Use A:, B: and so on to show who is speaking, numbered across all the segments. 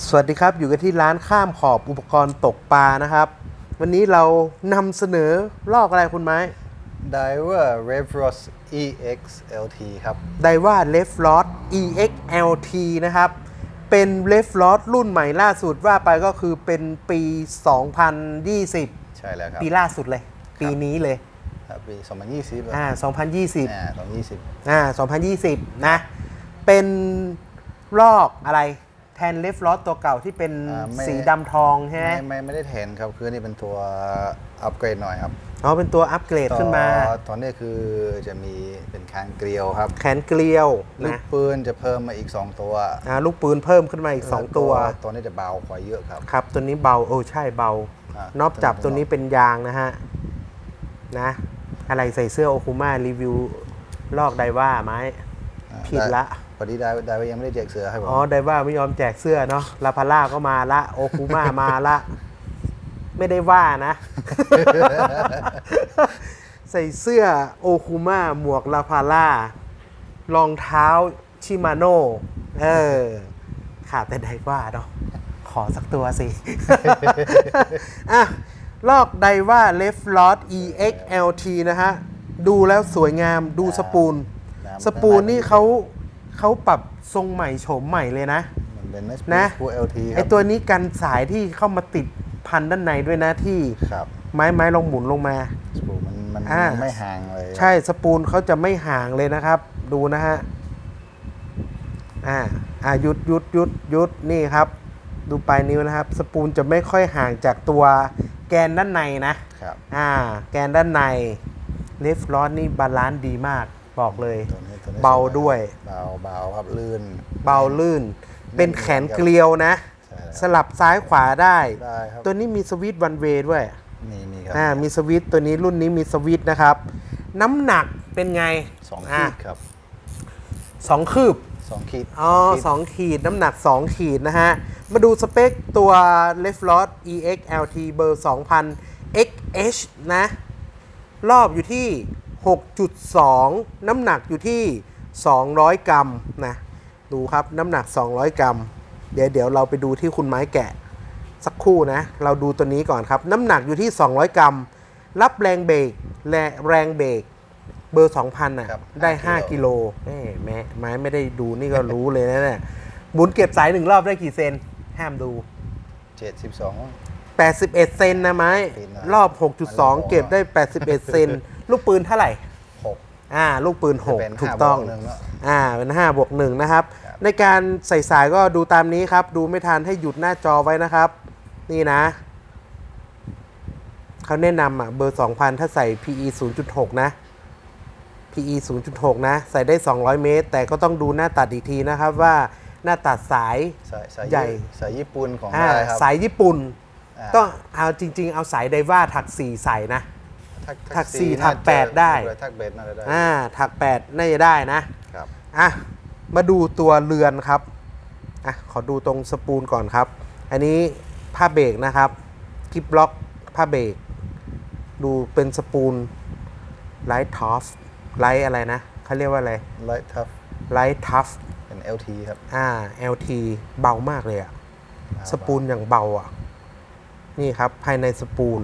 A: สวัสดีครับอยู่กันที่ร้านข้ามขอบอุปกรณ์ตกปลานะครับ วันนี้เรานำเสนอลอกอะไรคุณไม้
B: Diver Revros EX LT ครับ
A: ไดว่าเลฟลอ d EXLT นะครับ เป็นเลฟลอ d รุ่นใหม่ล่าสุดว่าไปก็คือเป็นปี 2020
B: ใช่แล้วครับ
A: ปีล่าสุดเลย ปีนี้เลย
B: ครับปี 2020
A: อ่า2020
B: อ่า2020
A: อ่า 2020 นะ เป็นลอกอะไรแทนเลฟลอ d ตัวเก่าที่เป็น
B: อ่าไม่
A: สีดำทองใช่ไหม
B: ไม่ไม่ไม่ได้แทนครับคือนี่เป็นตัวอัปเกรดหน่อยครับ
A: อ๋อเป็นตัวอัปเกรดขึ้นมา
B: ตัวตอนนี้คือจะมีเป็นคางเกลียวครับ
A: แขนเกลียว
B: ลูก
A: นะ
B: ปืนจะเพิ่มมาอีก 2 ตัว
A: อ่าลูกปืนเพิ่มขึ้นมาอีก 2 ตัว
B: ตัวนี้จะเบากว่าเยอะครับ
A: ครับตัวนี้เบาโอ้ใช่เบา
B: อะ
A: นอบจับ
B: ตั
A: ตัวว
B: นี้
A: นี้เป็นยางนะฮะ นะ อะไรใส่เสื้อโอคุมารีวิวลอกไดว่าไหม
B: อ่า
A: ผิดละ
B: พอดีได้ได้ยังไม่ได้แจกเสือให้ผม
A: อ๋อไดว่าไม่ยอมแจกเสื้อเนาะลาพาร่าก็มาละ โอคุมามาละ ไม่ได้ว่านะ ใส่เสื้อโอคุมาหมวกลาพาร่ารองเท้าชิมาโน่เออขาดแต่ไดว่าเนาะขอสักตัวสิ อะ ลอกไดว่าเลฟลอ d EXLT นะฮะ ดูแล้วสวยงามดูสปูล
B: น้ำ
A: สปูลนี่เขาเขาปรับทรงใหม่โฉมใหม่เลยนะ
B: มันเป็น
A: นะ
B: ฟู LT ค
A: ไอ
B: รับ
A: ตัวนี้กันสายที่เข้ามาติดพันด้านในด้วยนะที่
B: ครับ
A: ไม้ไม้ลองหมุนลงมา
B: สปูมันมัน
A: อ่า
B: ไม่ห่างเลยครับ
A: ใช่สปูลเขาจะไม่ห่างเลยนะครับ ดูนะฮะอ่าอ่าหยุดหยุดหยุดหยุดนี่ครับ ดูปลายนิ้วนะครับ สปูลจะไม่ค่อยห่างจากตัวแกนด้านในนะ
B: ครับ
A: อ่า แกนด้านในเลฟลอ d นี่บาลานซ์ดีมาก บอกเลย
B: ตัวนี้ตัวนี้
A: เบา
B: สมก
A: ด้วย
B: เบาเบาครับลื่น
A: เบาลื่น เป็นแขนเกลียวนะ
B: ใช่ครับ
A: สลับซ้ายขวาได้
B: ได้ครับ
A: ตัวนี้มีสวิตช์วันเวย์ด้วย
B: มีมีครับ
A: อ่ามีสวิตช์ตัวนี้รุ่นนี้มีสวิตช์นะครับ น้ำหนักเป็นไง
B: สองาขีดครับ
A: สองคืบ
B: สองขีด
A: อ๋อ
B: ขีด
A: สองขีดน้ำหนัก 2 ขีดนะฮะ มาดูสเปคตัว l e f t l o t EXLT เบอร์ 2000 XH นะ รอบอยู่ที่ 6.2 น้ำหนักอยู่ที่ 200 กรัมนะ ดูครับน้ำหนัก 200 กรัม เดี๋ยวเดี๋ยวเราไปดูที่คุณไม้แกะ สักครู่นะ เราดูตัวนี้ก่อนครับ น้ำหนักอยู่ที่ 200 กรัม รับแรงเบรกและแรงเบรกเบอร์ 2,000น่ะ
B: ครับ
A: ได้
B: ห้า
A: 5
B: กิ
A: กิ
B: โล
A: โลแม่แม่ไม้ไม่ได้ดูนี่ก็รู้เลยนะเนี่ยหมุนเก็บสายหนึ่งรอบได้กี่เซน ห้ามดู
B: เจ็ดสิบสอง
A: 81 เซนนะไม้
B: ปิดนะ
A: รอบ
B: มัน
A: 6.2 เก็บได้ 81 เซน ลูกปืนเท่าไหร่
B: หก
A: อ่าลูกปืน
B: จะเป็น
A: 6 ถูก
B: ห้า
A: ต้อง
B: บวกหนึ่งเนอะ
A: อ่าเป็น5บวก1นะครับ
B: ครับ
A: ในการใส่สายก็ดูตามนี้ครับ ดูไม่ทันให้หยุดหน้าจอไว้นะครับ นี่นะ เขาแนะนำอะเบอร์ 2,000 ถ้าใส่ PE 0.6 นะ PE 0.6 นะ ใส่ได้ 200 เมตร แต่ก็ต้องดูหน้าตัดอีกทีนะครับว่าหน้าตัดสาย
B: สายสาย
A: ใหญ่
B: สายญี่ปุ่นของ
A: อ่า
B: ได้ครับ
A: สายญี่ปุ่น
B: อ่า
A: ต้องเอาจริง ๆ เอาสายไดว่าถัก 4 ใส่นะ
B: ทัก
A: ถักสี่
B: น่า
A: ถัก
B: จะ
A: แปดได้
B: ทักเบสน่าจะได้
A: อ่าถัก8น่าจะได้นะ
B: ครับ
A: อะมาดูตัวเรือนครับอะขอดูตรงสปูลก่อนครับ อันนี้ผ้าเบรกนะครับกิบล็อกผ้าเบรกดูเป็นสปูลไลท์ทอฟไลท์อะไรนะเขาเรียกว่าอะไร
B: ไลท์ทัฟ
A: ไลท์ทัฟ
B: เป็น LT ครับ
A: อ่า LT เบามากเลยอะสปูลอย่างเบาอะนี่ครับภายในสปูล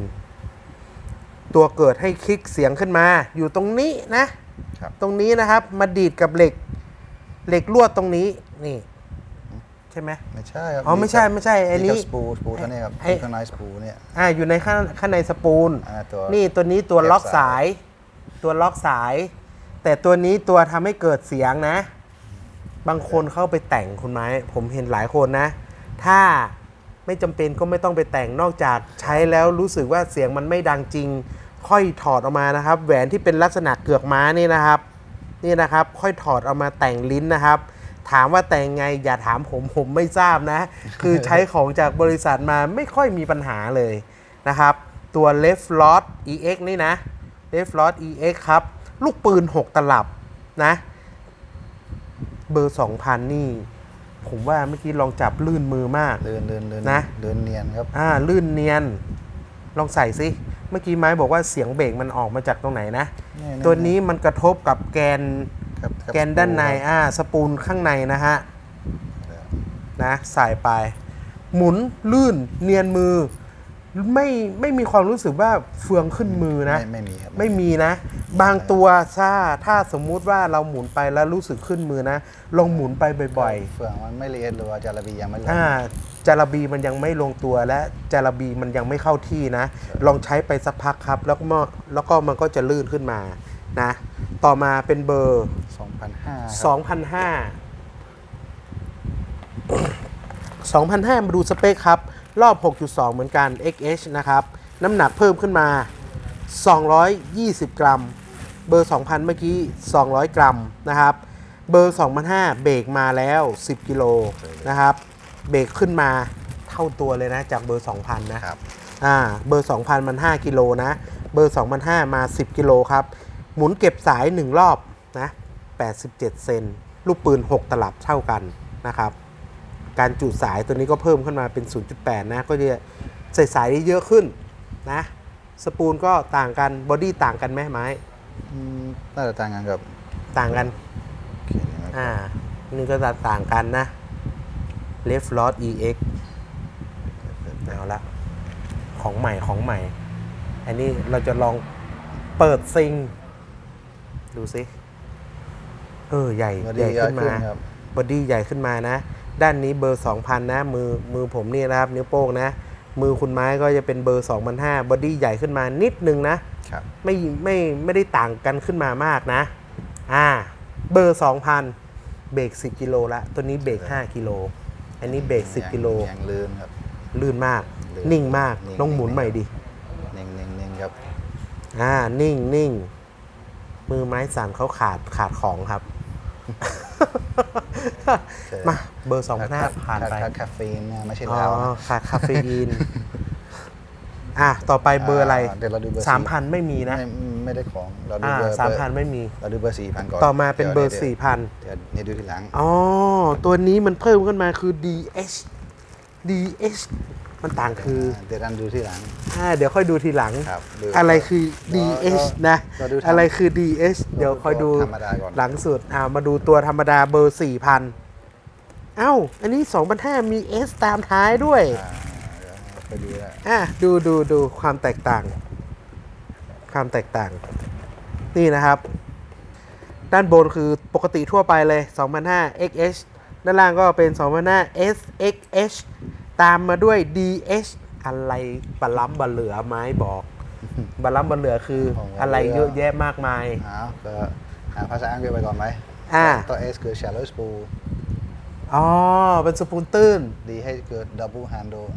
A: ตัวเกิดให้คลิกเสียงขึ้นมา อยู่ตรงนี้นะ
B: ครับ
A: ตรงนี้นะครับ มาดีดกับเหล็ก เหล็กลวดตรงนี้นี่ ใช่ไหม
B: ไม่ใช่ครับ
A: อ๋อไม่ใช่ไม่ใช่อันนี้
B: กับสปูสปูเท่านี้ครับ
A: ไอ้
B: ข้างในสปูเนี่ย
A: อ่าอยู่ในข้างข้างในสปูล
B: อ่าตัว
A: นี่ตัวนี้ตัว
B: เก็บ
A: ล็อก
B: สา
A: สาย ย ตัวล็อกสาย แต่ตัวนี้ตัวทำให้เกิดเสียงนะ บางคนเข้าไปแต่งคุณไม้ ผมเห็นหลายคนนะ ถ้า ไม่จำเป็นก็ไม่ต้องไปแต่งนอกจากใช้แล้วรู้สึกว่าเสียงมันไม่ดังจริง ค่อยถอดออกมานะครับ แหวนที่เป็นลักษณะเกือกม้านี่นะครับนี่นะครับ ค่อยถอดเอามาแต่งลิ้นนะครับ ถามว่าแต่งไงอย่าถามผมผมไม่ทราบนะ คือใช้ของจากบริษัทมาไม่ค่อยมีปัญหาเลยนะครับ ตัว Left Lot EX นี่นะ Left Lot EX ครับ ลูกปืน 6 ตลับนะ เบอร์ 2,000 นี่ ผมว่าเมื่อกี้ลองจับลื่นมือมาก
B: เดินเดินเดิน
A: นะ
B: เดินเนียนครับ
A: อ่า ลื่นเนียน ลองใส่สิเมื่อกี้ไม้บอกว่าเสียงเบรกมันออกมาจากตรงไหนนะ
B: นี่ๆ
A: ตัวนี้มันกระทบกับแกน
B: ครับครับ
A: แกนด้านใน
B: สปูครับ
A: อ่าสปูลข้างในนะฮะ นะ ใส่ไป หมุนลื่นเนียนมือ ไม่ไม่มีความรู้สึกว่าเฟืองขึ้นมือนะ
B: ไม่ไม่มีครับ
A: ไม่มีนะ บางตัวถ้าถ้าสมมุติว่าเราหมุนไปแล้วรู้สึกขึ้นมือนะ ลองหมุนไปบ่อย
B: เฟืองมันไม่ละเอียดหรือว่าจาระบียังไม่ล
A: ๆ
B: ง
A: อ่าจาระบีมันยังไม่ลงตัวและจาระบีมันยังไม่เข้าที่นะ ลองใช้ไปสักพักครับ แล้วก็มาแล้วก็มันก็จะลื่นขึ้นมานะ ต่อมาเป็นเบอร์
B: 2,500
A: 2,500 2,500มาดูสเปคครับ รอบ 6.2 เหมือนกัน XH นะครับ น้ำหนักเพิ่มขึ้นมา 220 กรัม เบอร์ 2,000 เมื่อกี้ 200 กรัมนะครับ เบอร์ 2,500 เบรกมาแล้ว 10 กิโลนะครับ เบรกขึ้นมาเท่าตัวเลยนะจากเบอร์ 2,000 นะ
B: ครับ
A: อ่า เบอร์ 2,000 มัน 5 กิโลนะ เบอร์ 2,500 มา 10 กิโลครับ หมุนเก็บสาย 1 รอบนะ 87 เซน ลูกปืน 6 ตลับเท่ากันนะครับ การจุสายตัวนี้ก็เพิ่มขึ้นมาเป็น 0.8 นะ ก็จะใส่สายได้เยอะขึ้นนะ สปูลก็ต่างกันบอดี้ต่างกันไหมไม้
B: อืมน่าจะต่างกันกับ
A: ต่างกัน
B: โอเคนี่ครับ
A: อ่านี่ก็จะต่างกันนะ Left Lot EX เอาละของใหม่ของใหม่ อันนี้เราจะลองเปิดซิง ดูสิ เออ ใหญ่
B: บอ
A: ให
B: ดี้
A: ญ่
B: ใหญ่
A: ขึ้น
B: ขึ้
A: มา
B: นครับ
A: บอดี้ใหญ่ขึ้นมานะ ด้านนี้เบอร์ 2,000 นะ มือมือผมนี่นะครับนิ้วโป้งนะ มือคุณไม้ก็จะเป็นเบอร์ 2,500บอดี้ใหญ่ขึ้นมานิดนึงนะ
B: ครับ
A: ไม่ไม่ไม่ได้ต่างกันขึ้นมามากนะ อ่า เบอร์ 2,000 เบรก10 กิโลละ ตัวนี้เบรก5กิโล อันนี้เบรก10 กิโล
B: ยังลื่นครับ
A: ลื่นมาก
B: ลื่น
A: นิ่งมาก
B: นิ่ง
A: ต้องหมุน
B: นิ่ง
A: ใหม่ดิ
B: นิ่งนิ่งนิ่งครับ
A: อ่า นิ่งนิ่งมือไม้สั่นเขาขาดขาดของครับ มาเบอร์2,500ผ่านไป
B: ขาดคาเฟอีนนะไม่ใช่
A: อ๋อ
B: เหล้านะ
A: ขาดคาเฟอีนอะต่อไปเบอร์อะไร
B: อ่าเดี๋ยวเราดูเบอร์
A: สามพันไม่มีนะ
B: ไม่ไม่ได้ของเราดู
A: อ่า
B: เบอร์
A: สามพันไม่มี
B: เราดูเบอร์สี่พันก่อน
A: ต่อมาเป็นเบอร์
B: ดี๋ยว
A: สี่พัน
B: เดี๋ยวเนี่ยดูทีหลัง
A: อ๋อตัวนี้มันเพิ่มขึ้นมาคือ DH DH มันต่างคือ
B: เดี๋ยวรันดูที่หลัง
A: อ่าเดี๋ยวค่อยดูทีหลัง
B: ครับดู
A: อะไรคือ
B: เรา
A: DH นะ
B: เราดูทำ
A: อะไรคือ DH เดี๋ยวค่อยดู
B: ธรรมดาก่อน
A: หลังสุดอ่ามาดูตัวธรรมดาเบอร์4,000เอ้า อันนี้2,500มี S ตามท้ายด้วย
B: อ่าเดี๋ยวไปดูนะ
A: อะดูดูดูความแตกต่าง ความแตกต่าง นี่นะครับ ด้านบนคือปกติทั่วไปเลย 2,500 XH ด้านล่างก็เป็น 2,500 SXH ตามมาด้วย DH อะไรบะล้ำบะเหลือไม้บอกบะล้ำบะเหลือคืออะไรเยอะแยะมากมาย
B: อ้าวก็หาภาษาอังกฤษไปก่อนไหม
A: อ่า
B: ตัว S คือ shallow spool
A: อ๋อ เป็นสปูนตื้น
B: D ให้คือ double handle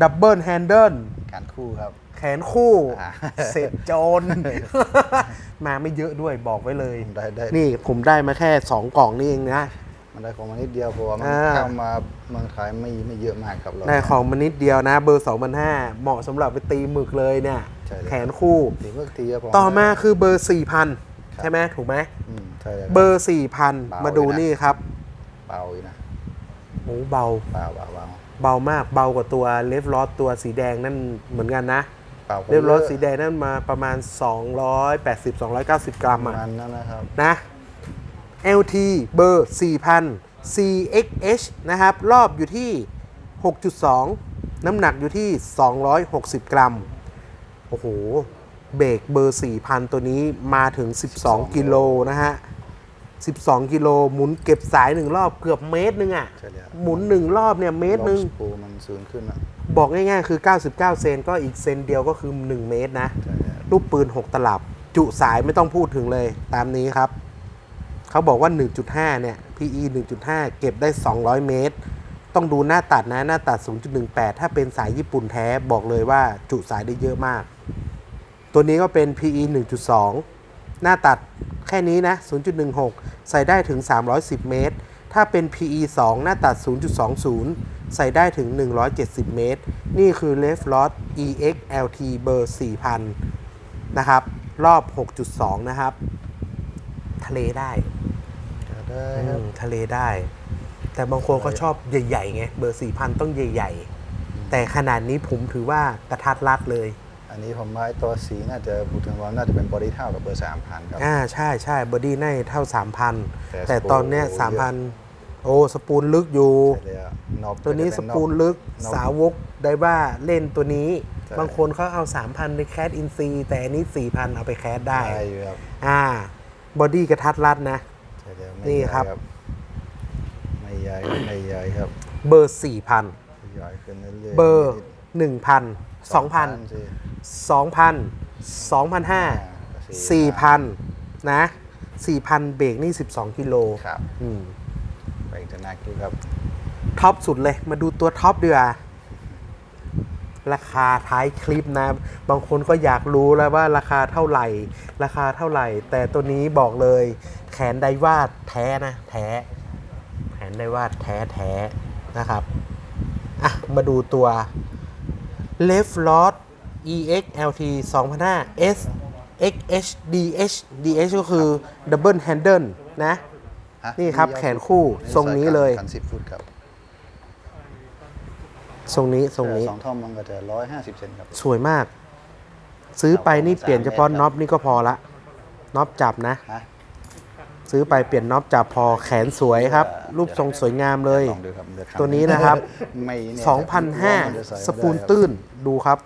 A: ดับเบิลแฮนเดิล
B: การคู่ครับ
A: แขนคู่
B: อ่า
A: เสร็จโจร มาไม่เยอะด้วยบอกไว้เลย
B: ได้ได้
A: นี่ผมได้มาแค่ 2 กล่องนี่เองนะ
B: มันได้ของมานิดเดียวเพราะว่ามัน
A: อ่า
B: เข้ามาเมืองไทยไม่ไม่เยอะมากครับเรา
A: ได้ของมานิดเดียวนะ เบอร์2 5 0 0เหมาะสำหรับไปตีหมึกเลยเนี่ย
B: ใช่เลย
A: แขนคู่
B: ตีเมื่อทีครับผม
A: ต่อมาคือเบอร์4,000ใช่ไหมถูกไหม
B: อืมใช่เลย
A: เบอร์
B: เบา
A: 4,000 มาดู
B: เลยนะ
A: นี่ครับ
B: เบาอยู่นะ
A: โอ้เบา
B: เบาเบาเบา
A: เบามากเบากว่าตัวเลฟลอสตัวสีแดงนั่นเหมือนกันนะ
B: เบากว่า
A: เลฟลอส
B: ยะ
A: สีแดงนั่นมาประมาณ 280-290 กรัม
B: ประ
A: อะ
B: มาณนั้นนะครับ
A: นะ LT เบอร์ 4,000 CXH นะครับ รอบอยู่ที่ 6.2 น้ำหนักอยู่ที่ 260 กรัม โอ้โห เบรกเบอร์ 4,000 ตัวนี้มาถึง 12 กิโลนะฮะ 12 กิโลหมุนเก็บสาย1รอบเกือบเมตรหนึงอะ่ะ
B: ใช่แล้ว
A: หมุน1รอบเนี่ยเมตรหนึง
B: สปูมันสูงขึ้นอะ
A: บอกง่ายๆ คือ 99 เซนก็อีกเซนเดียวก็คือ 1 เมตรนะ
B: ใช่แล้ว
A: ลูกปืน 6 ตลับ จุสายไม่ต้องพูดถึงเลยตามนี้ครับ เขาบอกว่า 1.5 เนี่ย PE 1.5 เก็บได้ 200 เมตร ต้องดูหน้าตัดนะ หน้าตัด 0.18 ถ้าเป็นสายญี่ปุ่นแท้บอกเลยว่าจุสายได้เยอะมาก ตัวนี้ก็เป็น PE 1.2 หน้าตัดแค่นี้นะ 0.16 ใส่ได้ถึง 310 เมตร ถ้าเป็น PE 2 หน้าตัด 0.20 ใส่ได้ถึง 170 เมตร นี่คือ Left Lot EX LT เบอร์ 4,000 นะครับ รอบ 6.2 นะครับ ทะเลได้
B: ได้
A: อื
B: ครับ
A: มทะเลได้ แต่บางคนก็ชอบใหญ่ๆไงเบอร์4,000ต้องใหญ่ๆ แต่ขนาดนี้ผมถือว่ากระทัดรัดเลย
B: อันนี้ผมว่าไอ้ตัวสีน่าจะพูดถึงว่าน่าจะเป็นบอดี้เท่ากับเบอร์สามพันครับ
A: อ่าใช่ใช่บอดี้ในเท่า3,000
B: แต่
A: แต่ตอนเนี้ย
B: โอ้โหเยอะ
A: โอ้สปูนลึกอยู่
B: ใช่แล้วนอบ
A: ตัวนี้
B: ก็
A: ส
B: จะเปู
A: นลึก
B: นอบ
A: สาวกได้ว่าเล่นตัวนี้
B: ใช่
A: บางคนเขาเอา 3,000 ไปแคสอินซีแต่อันนี้ 4,000 เอาไปแคสได้
B: ใช่อยู่ครับ
A: อ่า บอดี้กระทัดรัดนะ
B: ใช่แล้วไม่
A: นี่
B: ใหญ่
A: ครับ
B: ไม่ใหญ่ครับไม่ใหญ่ครับ
A: เบอร์ 4,000
B: ใหญ่ขึ้นเรื่อยๆ
A: เบอร์ 1,000 2,000
B: สิ
A: 2,000 2,500 4,000 นะ 4,000 เบรกนี่ 12 กิโล
B: ครับ
A: อืม
B: ไปจะนักอยู่ครับ
A: ท็อปสุดเลย มาดูตัวท็อปดีกว่าราคาท้ายคลิปนะ บางคนก็อยากรู้แล้วว่าราคาเท่าไหร่ ราคาเท่าไหร่ แต่ตัวนี้บอกเลยแขนไดวาดแท้นะแท้แขนไดวาดแท้แท้นะครับอะมาดูตัว Left Rod EX LT 2005 S XH DH DH ก็คือ Double Handle นะ
B: ฮะ
A: นี่ครับ
B: ยาว
A: แขนคู่ทรงนี้เลย
B: คันสิบฟุตครับ
A: ทรงนี้ทรงนี้
B: สองท่อมมันก็จะร้อยห้าสิบเซนครับ
A: สวยมาก ซื้อไปนี่เปลี่ยนเฉพาะน็อปนี่ก็พอละน็อปจับนะ
B: ฮะ
A: ซื้อไปเปลี่ยนน็อปจับพอแขนสวยครับ รูปทรงสวยงามเลย
B: ลองดูครับเดี๋ยทำ
A: ตัวนี้นะครับ
B: ไม่เนี่ยมันจะใส่ไม่
A: 2,500
B: ได้
A: สปูน
B: ครับ
A: ตื้นดูครับ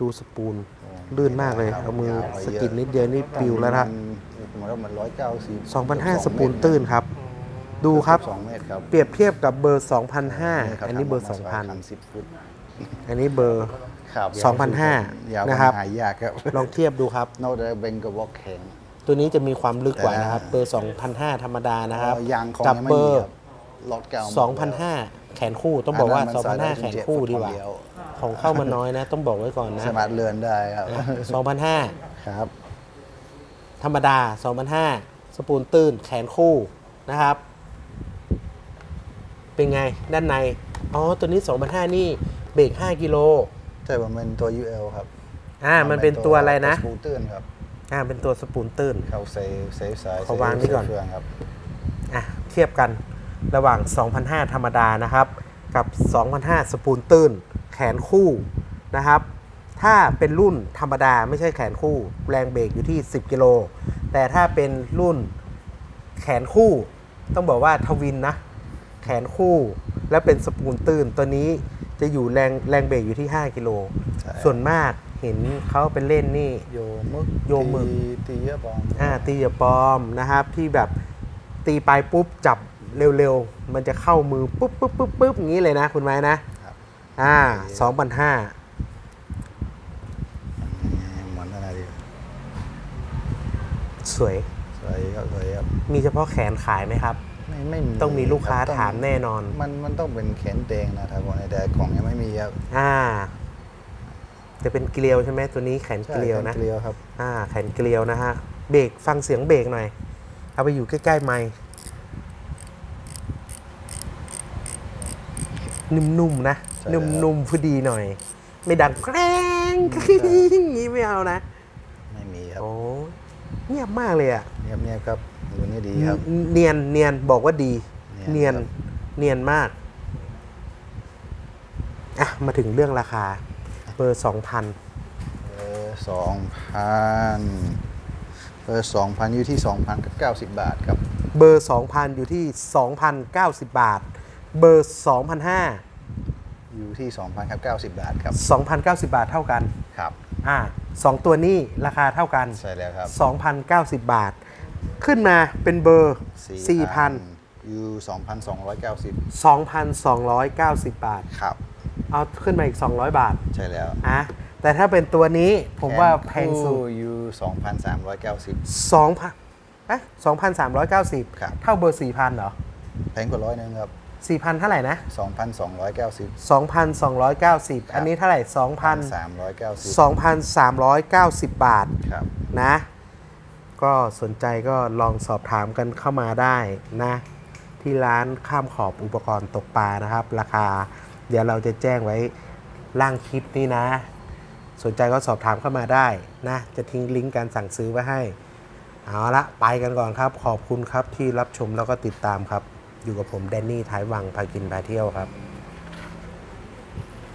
A: ดูสปูน
B: โอ้
A: ลื่นมากเลย
B: ครับ
A: เอามือยา
B: วไป
A: สะกิดนิดเดียวนี่ปิวแล้วครับ
B: ผมว่ามันร้อยเก้าสิบ
A: 2,500สปูนตื้นครับ ดูครับ
B: สองเมตรครับ
A: เปรียบเทียบกับเบอร์
B: ครับ
A: 2,500อันนี้เบอร์
B: ทำกมาคันสิบฟุต
A: 2,000 อันนี้เบอร์
B: ครับ
A: 2,500
B: ยาว
A: นะครับ
B: หายากครับ
A: ลองเทียบดูครับ
B: นอกจา กเบงกับวอลแข็ง
A: ตัวนี้จะมีความลึกกว่า
B: แต่
A: นะครับ เบอร์ 2,500 ธรรมดานะครับ
B: อ๋อยางของ
A: กับ
B: ยังไม่
A: เบอ
B: มี
A: ร์
B: ครับล็อตเก่าหมดแล้ว
A: 2,500 แขนคู่ต้องบอกว่า
B: อันนั้นมันใส่ได้
A: 2,500 แขนคู่ดีกว่า
B: เจ็ดฟุตคนเดียว
A: ของเข้ามาน้อยนะ ต้องบอกไว้ก่อนนะ
B: สามารถเลื่อนได้ครับ
A: 2,500
B: ครับ
A: ธรรมดา 2,500 สปูนตื้นแขนคู่นะครับ เป็นไงด้านใน อ๋อ ตัวนี้ 2,500 นี่เบรก5กิโล
B: ใช่ผมเป็นตัว UL ครับ
A: อ่า มันเป็นตัวอะไรนะ
B: สกูตเตอร์ครับ
A: อ่าเป็นตัวสปูนตื้น
B: เขาเซฟเซฟสาย
A: ขอวางนี่ก่อน
B: เซฟเครื่องครับ
A: อะเทียบกันระหว่าง 2,500 ธรรมดานะครับ กับ 2,500 สปูนตื้น แขนคู่นะครับ ถ้าเป็นรุ่นธรรมดาไม่ใช่แขนคู่ แรงเบรกอยู่ที่ 10 กิโล แต่ถ้าเป็นรุ่นแขนคู่ ต้องบอกว่าทวินนะ แขนคู่และเป็นสปูนตื้น ตัวนี้จะอยู่แรงแรงเบรกอยู่ที่ 5 กิโล
B: ใช่
A: ส่วนมาก เห็นเขาเป็นเล่นนี่
B: โยมึก
A: โยมึก
B: ตีตีเยอะบอม
A: อ่าตีอย่าปลอมนะครับที่แบบตีไปปุ๊บจับเร็วๆ มันจะเข้ามือปุ๊บปุ๊บปุ๊บปุ๊บอย่างนี้เลยนะคุณไม้นะ ครับอ่าสองพันห้า
B: เหมือนอะไรดี
A: สวย
B: สวยครับสวยครับ
A: มีเฉพาะแขนขายไหมครับ
B: ไม่ไม่
A: ต้องมีลูกค้า
B: รับ
A: ถามแน่นอน
B: มันมันต้องเป็นแขนแดงนะครับผมแต่ของยังไม่มีครับ
A: อ่า จะเป็นเกลียวใช่ไหมตัวนี้แขน
B: ใช่
A: เกลียวนะ
B: แขเกลียวครับ
A: อ่าแขนเกลียวนะฮะเบรกฟังเสียงเบรกหน่อย เอาไปอยู่ใกล้ๆไมค์นุ่มๆนะ
B: ใช่แล้ว
A: นุ่มๆพอดีหน่อย ไม่ดังแกร้งอย่างนี้ไม่เอานะ
B: ไม่มีครับ
A: โอ้เงียบมากเลยอะ
B: เงียบเงียบๆครับอยู่นี่ดีครับ
A: เนียนเนียนบอกว่าดี
B: เนี
A: เนีย
B: ย
A: น
B: นครับ
A: เนียนมาก อะ มาถึงเรื่องราคาเบ อร์สองพัน
B: เออสองพันเออสองพันอยู่ที่สองพันกับเก้าสิบบาทครับ
A: เบอร์สองพันอยู่ที่สองพันเก้าสิบบาทเบอร์สองพันห้า
B: อยู่ที่สองพันครับเก้าสิบบาทครับ
A: สองพันเก้าสิบบาทเท่ากัน
B: ครับ
A: อ่าสองตัวนี้ราคาเท่ากัน
B: ใช่แล้วครับ
A: สองพันเก้าสิบบาท ขึ้นมาเป็นเบอร์สี่พัน
B: อยู่สองพันสองร้อยเก้าสิบ
A: สองพันสองร้อยเก้าสิบบาท
B: ครับ
A: เอาขึ้นมาอีกสองร้อยบาท
B: ใช่แล้ว
A: อะแต่ถ้าเป็นตัวนี้ผมว่าแพงสุด
B: อยู่สองพันสามร้อยเก้าสิบ
A: สองพันเอ๊ะสองพันสามร้อยเก้าสิบ
B: ครับ
A: เท่าเบอร์สี่พันเหรอ
B: แพงกว่าร้อยนึงครับ
A: สี่พันเท่าไหร่นะ
B: สองพันสองร้อยเก้าสิบ
A: สองพันสองร้อยเก้าสิบ
B: ครับ
A: อันนี้เท่าไหร่สองพัน
B: สามร้อยเก้าสิบ
A: สองพันสามร้อยเก้าสิบบาท
B: ครับ
A: นะ ก็สนใจก็ลองสอบถามกันเข้ามาได้นะ ที่ร้านข้ามขอบอุปกรณ์ตกปลานะครับ ราคา เดี๋ยวเราจะแจ้งไว้ล่างคลิปนี้นะ สนใจก็สอบถามเข้ามาได้นะ จะทิ้งลิงก์การสั่งซื้อไว้ให้ เอาละไปกันก่อนครับ ขอบคุณครับที่รับชมแล้วก็ติดตามครับ อยู่กับผมแดนนี่ท้ายวังพากินพาเที่ยวครับ